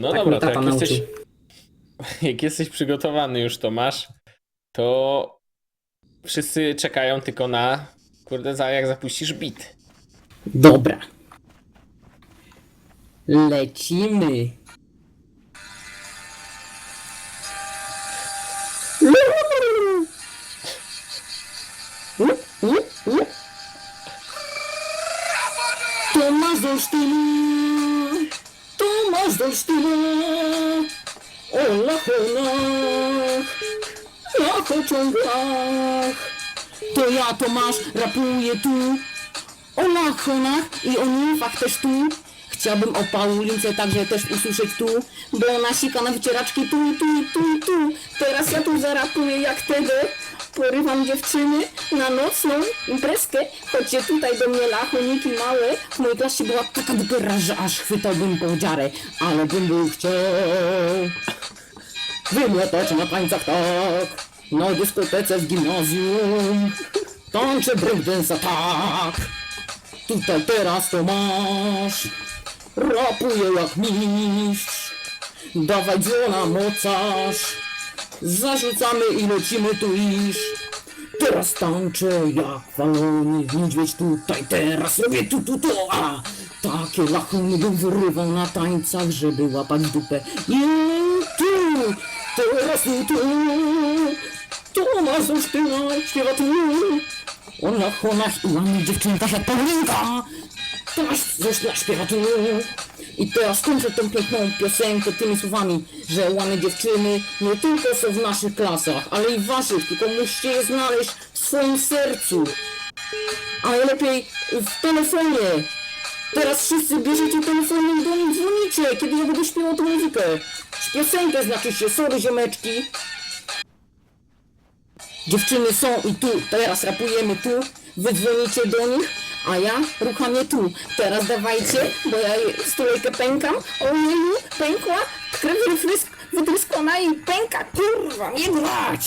No Tak dobra, to jak jesteś, jak jesteś przygotowany już Tomasz, to wszyscy czekają tylko na, kurde, za jak zapuścisz bit. Dobra. Lecimy. Do sztylu, Tomasz do sztylu, o lachonach, lachociągach. To ja Tomasz rapuję tu, o lachonach i o nimfach też tu. Chciałbym o Paulince także też usłyszeć tu, bo ona sika na wycieraczki tu, tu, tu, tu. Teraz ja tu zarapuję jak wtedy. Porywam dziewczyny na nocną imprezkę. Chodźcie tutaj do mnie lachoniki małe. W mojej klasie była taka dupera, że aż chwytałbym po dziarę, ale bym był chciał. Wymiotać na tańcach tak, na dyskotece w gimnazjum. Tańczę breakdance'a tak. Tutaj teraz to masz Rapuję jak mistrz Dawaj dzwona mocarz Zarzucamy i lecimy tu iż Teraz tańczę jak walony niedźwiedź tutaj Teraz robię tu tu tu. A Takie lachuny bym wyrywał na tańcach Żeby łapać dupę. I tu Teraz tu tu. Tomasz Olsztyna śpiewa tu. O lachonach i ładnych dziewczynkach jak Paulinka Tomasz Zośla śpiewa tu I teraz kończę tą piękną piosenkę tymi słowami Że łamy dziewczyny nie tylko są w naszych klasach Ale i w waszych, tylko musicie je znaleźć w swoim sercu. A najlepiej w telefonie. Teraz wszyscy bierzecie telefon i do mnie dzwonicie Kiedy ja będę śpiewał tą muzykę. Piosenkę znaczy się, sorry ziomeczki. Dziewczyny są i tu, teraz rapujemy tu, wy dzwonicie do nich, a ja rucham je tu. Teraz dawajcie, bo ja stulejkę pękam, ojeju, pękła, krew wytrysk, wytryskana i pęka, kurwa, nie grać!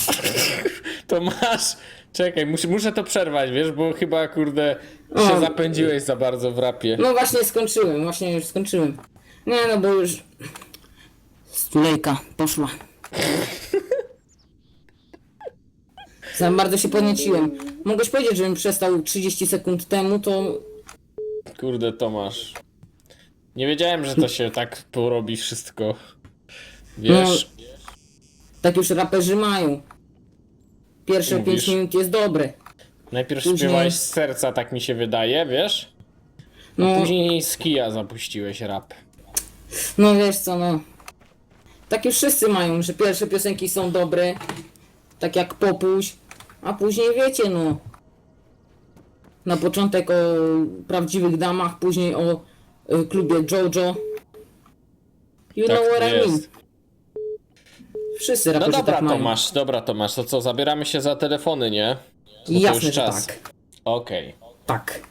Tomasz, czekaj, muszę, muszę to przerwać, wiesz, bo chyba, kurde, się O. zapędziłeś za bardzo w rapie. No właśnie skończyłem, właśnie już skończyłem. Nie no, bo już... Stulejka poszła. Za bardzo się podnieciłem. Mogłeś powiedzieć, żebym przestał 30 sekund temu, to Kurde, Tomasz. Nie wiedziałem, że to się tak porobi wszystko. Wiesz, Tak już raperzy mają. Pierwsze Mówisz. 5 minut jest dobre. najpierw później- śpiewałeś z serca, tak mi się wydaje, wiesz? No, Później z kija zapuściłeś rap. no wiesz co, no. Tak już wszyscy mają, że pierwsze piosenki są dobre. Tak jak popuś. A później wiecie, no. Na początek o prawdziwych damach, później o y, klubie Jojo. You Tak know what I mean. jest. Wszyscy No raperzy dobra, tak mają. Tomasz, dobra, Tomasz, to co, zabieramy się za telefony, nie? Bo to Jasne, już że czas. tak. Okej. Tak.